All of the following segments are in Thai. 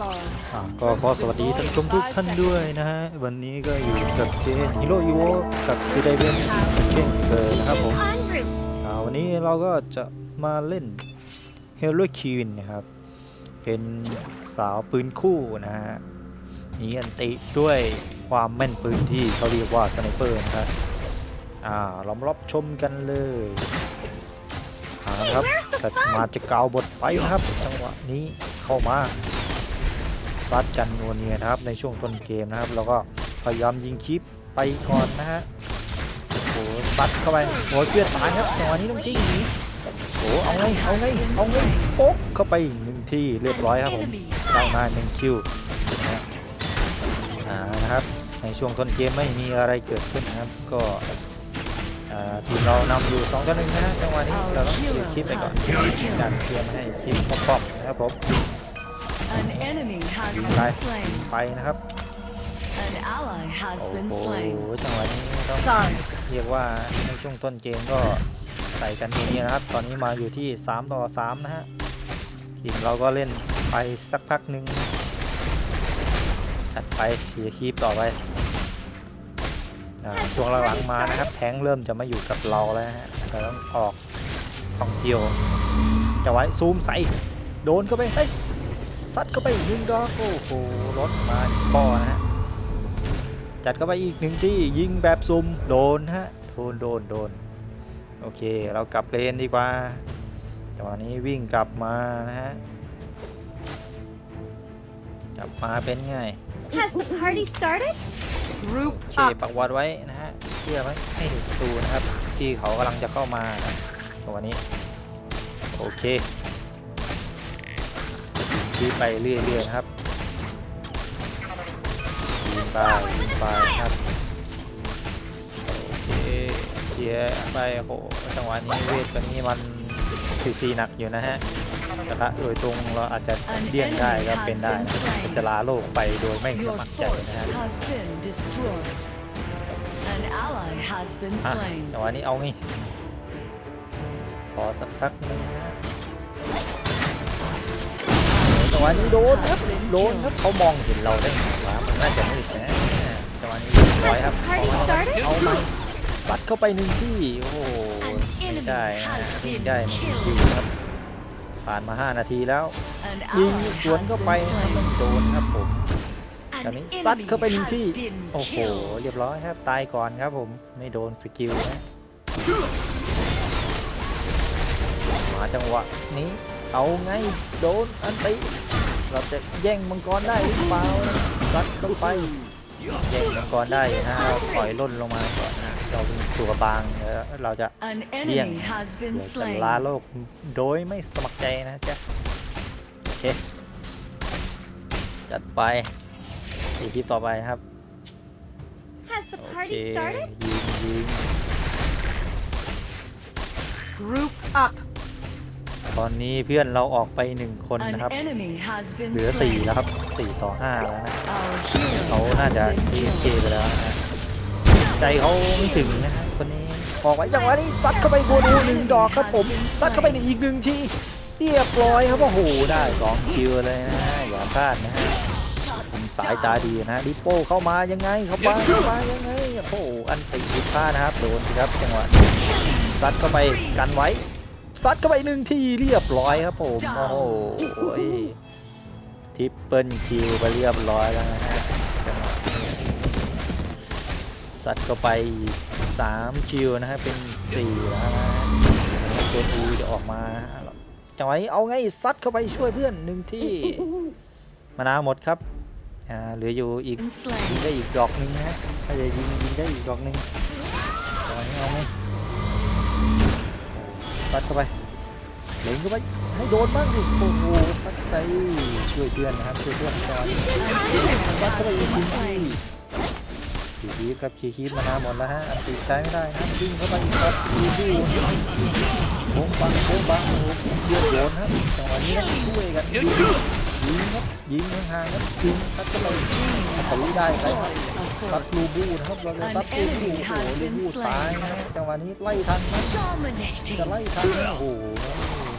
fall. อะก็ขอสวัสดีท่านผู้ชมทุกท่านด้วยนะฮะ วันนี้ก็อยู่กับเจนฮิโร่อีโวกับเจไดเวนเช่นเคยนะครับผม En route. อ่าวันนี้เราก็จะมาเล่นเฮโร่คีนนะครับ เป็นสาวปืนคู่นะฮะมีอันติด้วยความแม่นปืนที่เขาเรียกว่าสไนเปอร์นะครับอ่าเรามารับชมกันเลยอ่าครับก็มาจะกล่าวบทไปนะครับจังหวะนี้เข้ามา ซัดกันนวเนียนะครับในช่วงต้นเกมนะครับแล้วก็พยายามยิงคลิปไปก่อนนะฮะโอ้โหซัดเข้าไปโอ้ยเพื่อนตายครับจังหวะนี้ต้องจิ้งหนีโอ้เอาไงเอาไงเอาไงโฟกเข้าไปอีกหนึ่งที่เรียบร้อยครับผมได้มาหนึ่งคิวนะฮะอ่านะครับในช่วงต้นเกมไม่มีอะไรเกิดขึ้นนะครับก็ทีมเรานำอยู่2ต่อหนึ่งนะจังหวะนี้เราต้องเก็บคลิปไปก่อนดันเคลียร์ไม่ให้คลิปปอบๆนะครับผม An enemy has ยิง been ไป slain. ไปนะครับ An ally has โอ้ been โห slain. จังหวะนี้ต้อง Sorry. เรียกว่าในช่วงต้นเกมก็ใส่กันทีนี้นะครับ ตอนนี้มาอยู่ที่ 3 ต่อ 3 นะฮะทีมเราก็เล่นไปสักพักหนึ่งจัดไปเขียร์คีบต่อไปอ่าช่วงหลังๆมานะครับ แทงค์เริ่มจะมาอยู่กับเราแล้วนะฮะเราต้องออกท่องเที่ยวจะไว้ซูมใส่โดนเข้าไปเฮ้ย ซัดเข้าไปอีกหนึ่งดอกโอ้โหรถมาป้อนะฮะจัดเข้าไปอีกหนึ่งที่ยิงแบบซุ่มโดนฮะโดนโดนโดนโอเค เรากลับเลนดีกว่าจังหวะนี้วิ่งกลับมานะฮะกลับมาเป็นไง Has the party started? Group โอเคปักวัดไว้นะฮะเพื่อไม่ให้เห็นศัตรูนะครับ ที่เขากำลังจะเข้ามานะจังหวะนี้ โอเค ยิงไปเรื่อยๆครับยิงไปยิงไปครับโอเคเคลียร์ไปโหจังหวะนี้เวทตัวนี้มันซีซีหนักอยู่นะฮะกระทะโดยตรงเราอาจจะเลี่ยงได้ก็เป็นได้นจะลาโลกไปโดยไม่สมัครใจนะฮะอะจังหวะนี้เอาไงขอสักพักนึงนะ จังหวะนี้โดนครับโดนครับเขามองเห็นเราได้ไงวะมันน่าจะมืดนะจังหวะนี้เรียบร้อยครับเอาไหมซัดเข้าไปหนึ่งที่โอ้โหไม่ได้ไม่ได้หนึ่งคิวครับผ่านมา 5 นาทีแล้วยิงสวนเข้าไปโดนครับผมตอนนี้ซัดเข้าไปหนึ่งที่โอ้โหเรียบร้อยครับตายก่อนครับผมไม่โดนสกิลนะมาจังหวะนี้ เอาไงโดนอันติเราจะแย่งมังกรได้หรือเปล่าซัดเข้าไปแย่งมังกรได้นะเราปล่อยล่นลงมาก่อนนะเราเป็นตัวบางแล้วเราจะ An Điên. enemy has เดี๋ been ยวจะ slain. ลาโลกโดยไม่สมัครใจนะจ๊ะโอเคจัดไปอีกคลิปต่อไปครับ Has the โอเค party started? ยิงยิง Group up. ตอนนี้เพื่อนเราออกไปหนึ่งคน An นะครับ enemy has been เหลือสี่ slain. แล้วครับสี่ต่อห้าแล้วนะ Our hero เขาน่าจะ has ที been เค killed. ไปแล้วนะฮะใจเขาไม่ถึงนะฮะคนนี้ออกไว้จังหวะนี้ซัดเข้าไปโบนูหนึ่งดอกครับผมซัดเข้าไปในอีกหนึ่งทีเรียบร้อยครับโอ้โหได้สองคิวเลยนะฮะอย่าพลาดนะฮะผมสายตาดีนะดิโป้เข้ามายังไงเข้ามาเข้ามายังไงโอ้โหอันติผิดพลาดนะครับโดนสิครับจังหวะนี้ซัดเข้าไปกันไว้ ซัดเข้าไปหนึ่งทีเรียบร้อยครับผม โอ้โหทิปเปิลคิวไปเรียบร้อยแล้วนะฮะจังหวะนี้ซัดเข้าไปอีกสามคิวนะฮะเป็นสี่แล้วนะฮะตัวอูจะออกมาจังหวะนี้เอาไงซัดเข้าไปช่วยเพื่อนหนึ่งที่มานาหมดครับอ่าเหลืออยู่อีกยิงได้อีกดอกหนึ่งนะถ้าจะยิงยิงได้อีกดอกหนึ่งจังหวะนี้เอาไง ซัดเข้าไปเล็งเข้าไปให้โดนบ้างดิโอ้โหซัดไปช่วยเพื่อนนะครับช่วยเพื่อนก่อนซัดเข้าไปอีกทีคีคีครับคีคีมานาหมดแล้วฮะอันติใช้ไม่ได้นะวิ่งเข้าไปอีกครับคีคีโค้งบังโค้งบังโอ้โหเดือดโดนฮะจังหวะนี้ต้องช่วยกัน ยิงยิงครับยิงห่างครับยิงซัดเข้าไปทะลุได้ไปครับซัดลูบูนะครับเราจะซัดลูบูโอ้โหลูบูตายนะจังหวะนี้ไล่ทันไหมจะไล่ทันโอ้โห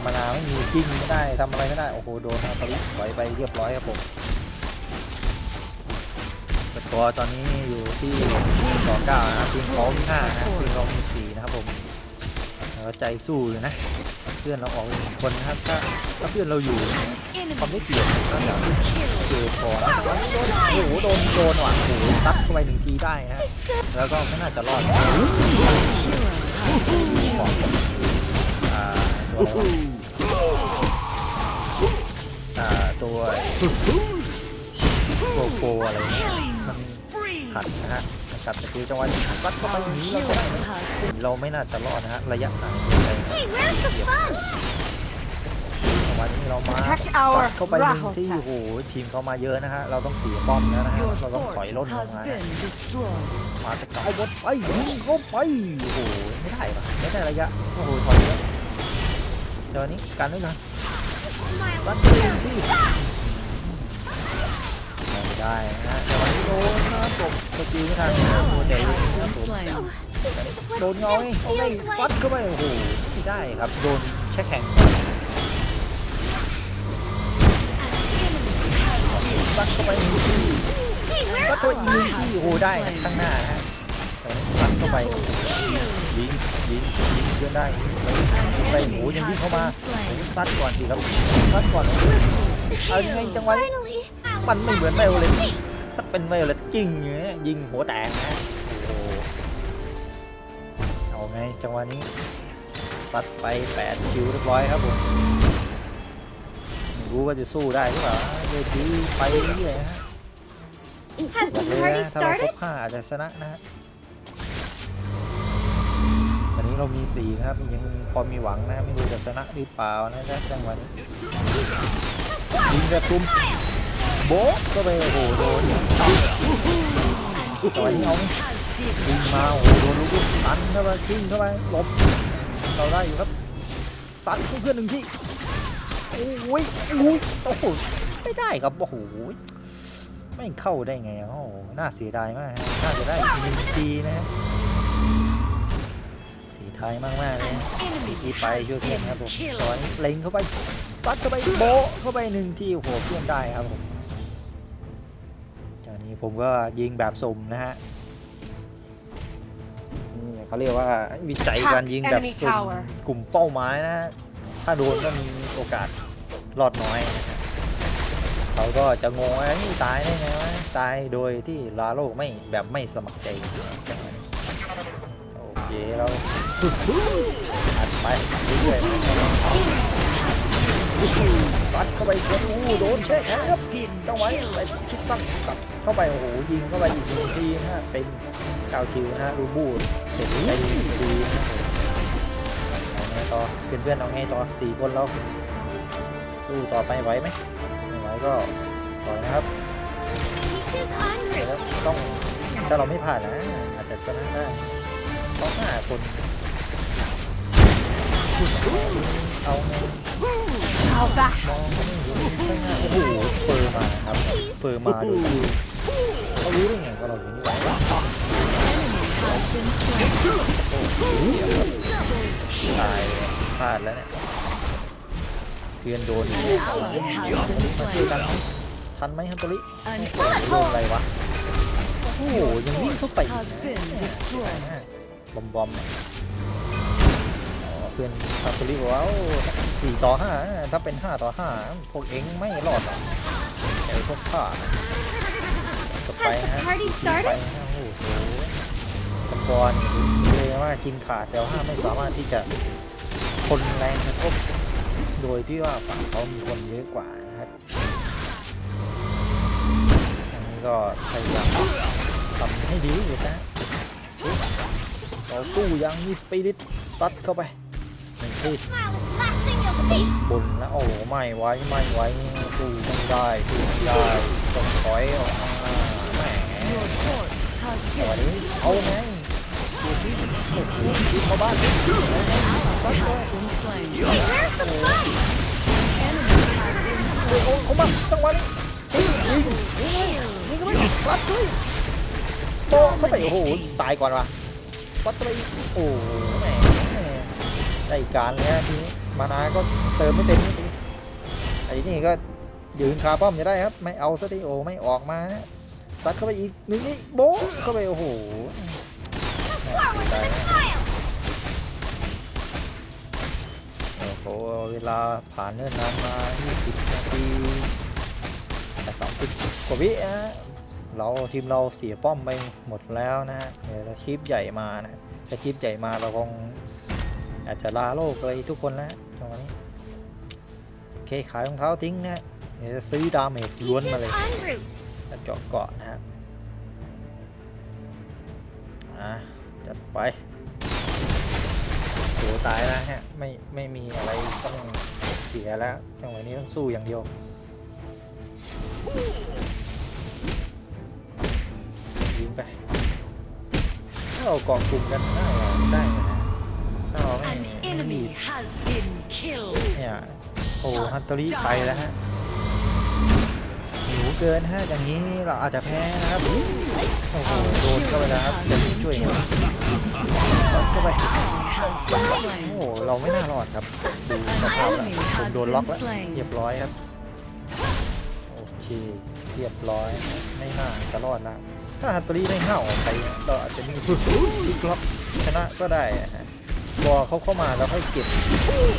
มานาวไม่มีกิ้งไม่ได้ทำอะไรไม่ได้โอ้โหโดนฮาตาลิปล่อยไปเรียบร้อยครับผมตัวตอนนี้อยู่ที่สองเก้านะครับทีมเขามีห้านะทีมเรามีสี่นะครับผมใจสู้อยู่นะ เพื่อนเราออกหนึ่งคนนะครับถ้าถ้าเพื่อนเราอยู่ความได้เปรียบก็จะเกิดพอนะแต่ว่าโดนโอ้โหโดนโดนว่ะโอ้โหซัดเข้าไปหนึ่งทีได้นะแล้วก็ไม่น่าจะรอดนะของอ่าตัวอ่าตัวโกโกอะไรเนี่ยมันขัดนะฮะ มันขัดสกิลจังหวะนี้ซัดเข้าไปอย่างนี้เราก็เราไม่น่าจะรอดนะฮะระยะห่างเกินไปจังหวะนี้เรามาซัดเข้าไปหนึ่งที่โอ้โหทีมเขามาเยอะนะฮะเราต้องเสียป้อมแล้วนะฮะเราต้องถอยร่นลงมามาจะเกาบดไปยิงเข้าไปโอ้โหไม่ได้ปะไม่ได้ระยะโอ้โหถอยแล้วเดี๋ยวนี้กันด้วยกันซัดไปที่ไม่ได้นะฮะเดี๋ยววันนี้โดนนะจบสกิลไม่ทันนะโอ้โหใจเย็นนะผม Slain. So, this is what โดนเงาไงเอาไง feels ซัดเข้าไปโอ้โหไม่ได้ครับโดนแค่แข่งซัดเข้าไปหนึ่งที่ Hey, ซัด where's เข้าไปอีกหนึ่งที่โอ้โหได้ข้างหน้าฮะซัดเข้าไปยิงยิงยิงเพื่อนได้ไปโอ้โหยังวิ่งเข้ามาผมซัดก่อนสิครับซัดก่อนเอายังไงจังหวะนี้มันไม่เหมือนไวโอเลต ถ้าเป็นไวโอเลตจริงอย่างเงี้ยยิงหัวแตกนะโอ้โหเอาไงจังหวะนี้ซัดไป8คิวเรียบร้อยครับผมไม่รู้ว่าจะสู้ได้หรือเปล่าเลยดีไปเรื่อยๆฮะ Has บอก the เลย party นะถ้าเราคร started? บห้าอาจจะชนะนะฮะตอนนี้เรามีสี่นะครับยังพอมีหวังนะไม่รู้จะชนะหรือเปล่านะจ๊ะจังหวะนี้ยิงแบบตุ้ม โบ๊ะก็ไปโอ้โหโดนจังหวะนี้เอาไหมยิงมาโอ้โหโดนลูกลูกตันเข้าไปทิ้งเข้าไปหลบเราได้อยู่ครับซัดให้เพื่อนหนึ่งที่โอ้ยโอ้ยโอ้โหไม่ได้ครับโอ้โหไม่เข้าได้ไงอะโอ้โหน่าเสียดายมากฮะน่าจะได้อีกหนึ่งทีนะฮะสีไทยมากมากๆเลยนะ Enemy อีไปช่วยเพื่อนครับผม Kill ตอนนี้เล็งเข้าไปซัดเข้าไปโบะเข้าไปหนึ่งทีโอ้โหเพื่อนได้ครับผมจาก นี้ผมก็ยิงแบบสุ่มนะฮะนี่เขาเรียกว่าวิจัยการยิงแบบสุ่มกลุ่มเป้าหมายนะฮะถ้าโดนก็มีโอกาสรอดน้อยนะฮะเขาก็จะงงว่านี่ตายได้ไงวะตายโดยที่ลาโลกไม่แบบไม่สมัครใจโอเคเราอัดไปเรื่อยๆ ซัดเข้าไปเกินอู้โดนเช็คครับจังหวะนี้ใส่ชิดซัดซัดเข้าไปโอ้โหยิงเข้าไปอีกหนึ่งทีนะฮะเป็นเก้าคิวนะฮะรูบูเสร็จไปดีนะเอาไงต่อเพื่อนๆเอาไงต่อสี่คนเราสู้ต่อไปไหวไหมไม่ไหวก็ต่อยนะครับแต่ route. ถ้าต้องถ้าเราไม่ผ่านนะอาจจะชนะได้ต้องห้าคน จ้ะโอ้โหเฟอรมาครับเฟอรมาดูเขารู้ได้ไงว่าเราอยู่นี่ตายพลาดแล้วเนี่ยเรียนโดนทันไหมฮันตุลิโดนอะไรวะโอ้โหยังวิ่งเข้าไปบอมบอมเพื่อนฮันตุลิว้าว สี่ต่อห้าถ้าเป็นห้าต่อห้าพวกเองไม่รอดหรอกไอ้พวกข้าต่อไป Has นะ the party ไป started? นะโอ้โหสปอนเลยว่ากินขาดแต่ว่าไม่สามารถที่จะทนแรงกระทบโดยที่ว่าฝั่งเขามีคนเยอะกว่านะครับอันนี้ก็พยายามทำให้ดีที่สุดนะต่อสู้อยังมีสปิริตซัดเข้าไป หนึ่งที Smile is the last thing you'll see. บนแล้วโอ้โหไม่ไหวไม่ไหวสู้ไม่ได้สู้ไม่ได้ต้องถอยออกมาแหม Your fort has สวัส been ดีเอาไงดูสิโอ้โหทีมเข้าบ้าน has been slain. Hey, where's the fun? Enemy has been โอ้โหเขามาจังหวะนี้ยิงยิงยิงเข้าไปซัดด้วยโตะเข้าไปโอ้โหตายก่อนว่ะซัดเข้าไปโอ้โหแหม ได้การเลยนะทีนี้มานาก็เติมไม่เต็มทีไอ้นี่ก็ยืนคาป้อมจะได้ครับ ไม่เอาซะทีโอไม่ออกมาซัดเข้าไปอีกนึ่งนี่โบ๊เข้าไป โอ้โหโอ้โหเวลาผ่านเนิ่นนานมา 20 นาทีแต่30 กว่าวินะเราทีมเราเสียป้อมไปหมดแล้วนะฮะเดี๋ยวเราคลิปใหญ่มานะถ้าคลิปใหญ่มาเราคง อาจจะลาโลกเลยทุกคนแล้วจังหวะนี้โอเคขายรองเท้าทิ้งนะฮะเดี๋ยวจะซื้อดาเมจล้วนมาเลย Peaches en route. แล้วเจาะเกาะนะฮะอะจัดไปโหตายแล้วฮะไม่ไม่มีอะไรต้องเสียแล้วจังหวะนี้ต้องสู้อย่างเดียวยิงไปถ้าเราเกาะกลุ่มกันได้อะได้นะฮะ ถ้าเราไม่ An ไม่ enemy has been killed. เนี่ยโอ้ฮันตอรี่ไปแล้วฮะหิวเกินฮะอย่างนี้เราอาจจะแพ้นะครับโอ้โหโดนเข้าไปแล้วครับจะช่วยหน่อยซัดเข้าไป Has been โอ้ slain. โหเราไม่น่ารอดครับดูสภาพแล้วผมโดนล็อกแล้วเรียบร้อยครับโอเคเรียบร้อยไม่น่าจะรอดแล้วถ้าฮัตโตรี่ได้ห้าวออกไปเราอาจจะมีฟึกลิกล็อกชนะก็ได้อะฮะ รอเขาเข้ามาแล้วค่อยเก็บ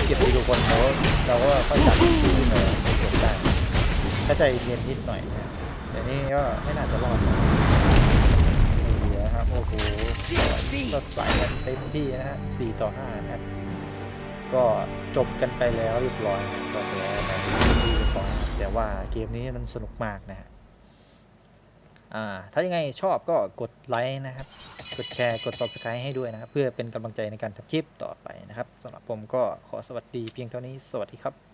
เก็บทีละคนแล้วเราก็ค่อยจับขึ้นมาเก็บได้ถ้าใจเย็นนิดหน่อยนะแต่นี่ก็ไม่น่าจะรอดนะเหลือครับโอ้โหก็ใส่กันเต็มที่นะฮะ4ต่อ5นะครับก็จบกันไปแล้วเรียบร้อยก็แพ้ไปที่เรียบร้อยนะแต่ว่าเกมนี้มันสนุกมากนะฮะ อ่าถ้ายังไงชอบก็กดไลค์นะครับ กดแชร์ กด subscribe ให้ด้วยนะครับ เพื่อเป็นกำลังใจในการทำคลิปต่อไปนะครับสำหรับผมก็ขอสวัสดีเพียงเท่านี้ สวัสดีครับ